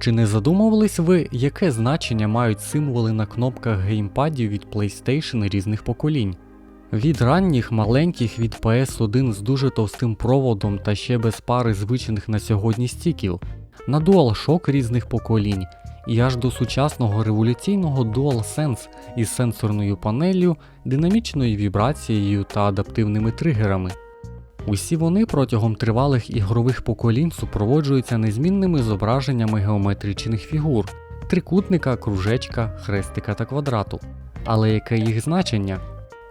Чи не задумувались ви, яке значення мають символи на кнопках геймпадів від PlayStation різних поколінь? Від ранніх маленьких від PS1 з дуже товстим проводом та ще без пари звичних на сьогодні стіків, на DualShock різних поколінь і аж до сучасного революційного DualSense із сенсорною панеллю, динамічною вібрацією та адаптивними тригерами. Усі вони протягом тривалих ігрових поколінь супроводжуються незмінними зображеннями геометричних фігур, трикутника, кружечка, хрестика та квадрату. Але яке їх значення?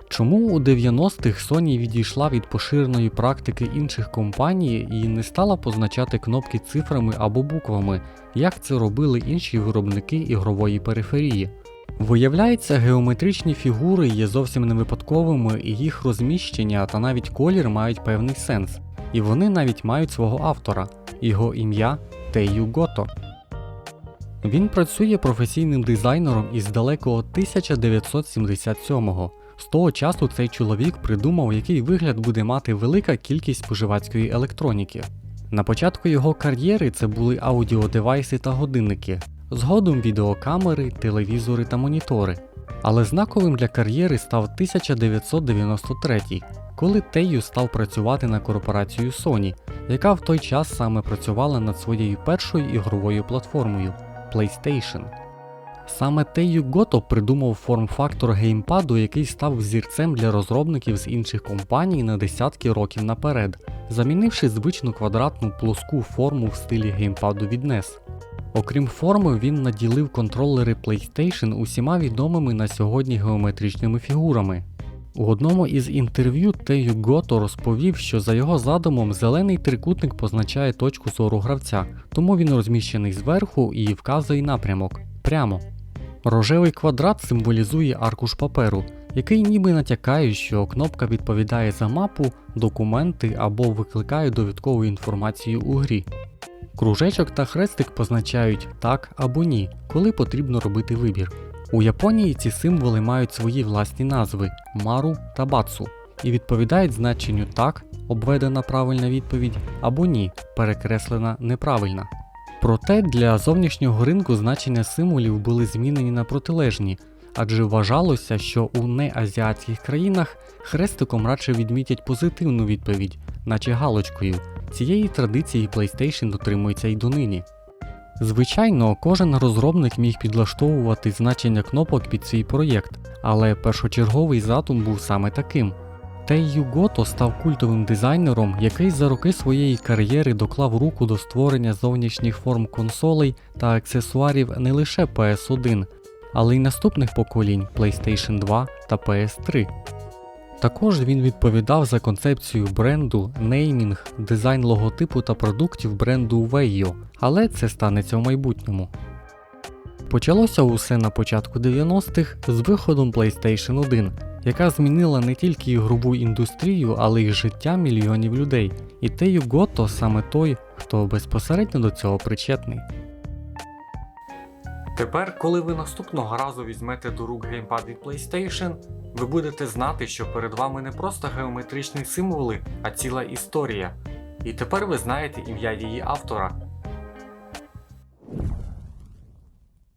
Чому у 90-х Sony відійшла від поширеної практики інших компаній і не стала позначати кнопки цифрами або буквами, як це робили інші виробники ігрової периферії? Виявляється, геометричні фігури є зовсім не випадковими, і їх розміщення та навіть колір мають певний сенс. І вони навіть мають свого автора, його ім'я Тею Гото. Він працює професійним дизайнером із далекого 1977-го. З того часу цей чоловік придумав, який вигляд буде мати велика кількість споживацької електроніки. На початку його кар'єри це були аудіодевайси та годинники, згодом відеокамери, телевізори та монітори. Але знаковим для кар'єри став 1993, коли Тею став працювати на корпорацію Sony, яка в той час саме працювала над своєю першою ігровою платформою PlayStation. Саме Тею Гото придумав форм-фактор геймпаду, який став взірцем для розробників з інших компаній на десятки років наперед, замінивши звичну квадратну плоску форму в стилі геймпаду від NES. Окрім форми, він наділив контролери PlayStation усіма відомими на сьогодні геометричними фігурами. У одному із інтерв'ю Тею Гото розповів, що за його задумом зелений трикутник позначає точку зору гравця, тому він розміщений зверху і вказує напрямок прямо. Рожевий квадрат символізує аркуш паперу, який ніби натякає, що кнопка відповідає за мапу, документи або викликає довідкову інформацію у грі. Кружечок та хрестик позначають так або ні, коли потрібно робити вибір. У Японії ці символи мають свої власні назви мару та бацу і відповідають значенню так, обведена правильна відповідь, або ні, перекреслена неправильна. Проте для зовнішнього ринку значення символів були змінені на протилежні, адже вважалося, що у неазіатських країнах хрестиком радше відмітять позитивну відповідь, наче галочкою. Цієї традиції PlayStation дотримується й донині. Звичайно, кожен розробник міг підлаштовувати значення кнопок під свій проєкт, але першочерговий задум був саме таким. Тейю Гото став культовим дизайнером, який за роки своєї кар'єри доклав руку до створення зовнішніх форм консолей та аксесуарів не лише PS1, але й наступних поколінь PlayStation 2 та PS3. Також він відповідав за концепцію бренду, неймінг, дизайн логотипу та продуктів бренду Veio, але це станеться в майбутньому. Почалося усе на початку 90-х з виходом PlayStation 1, яка змінила не тільки ігрову індустрію, але й життя мільйонів людей. І Тею Гото саме той, хто безпосередньо до цього причетний. Тепер, коли ви наступного разу візьмете до рук геймпад від PlayStation, ви будете знати, що перед вами не просто геометричні символи, а ціла історія. І тепер ви знаєте ім'я її автора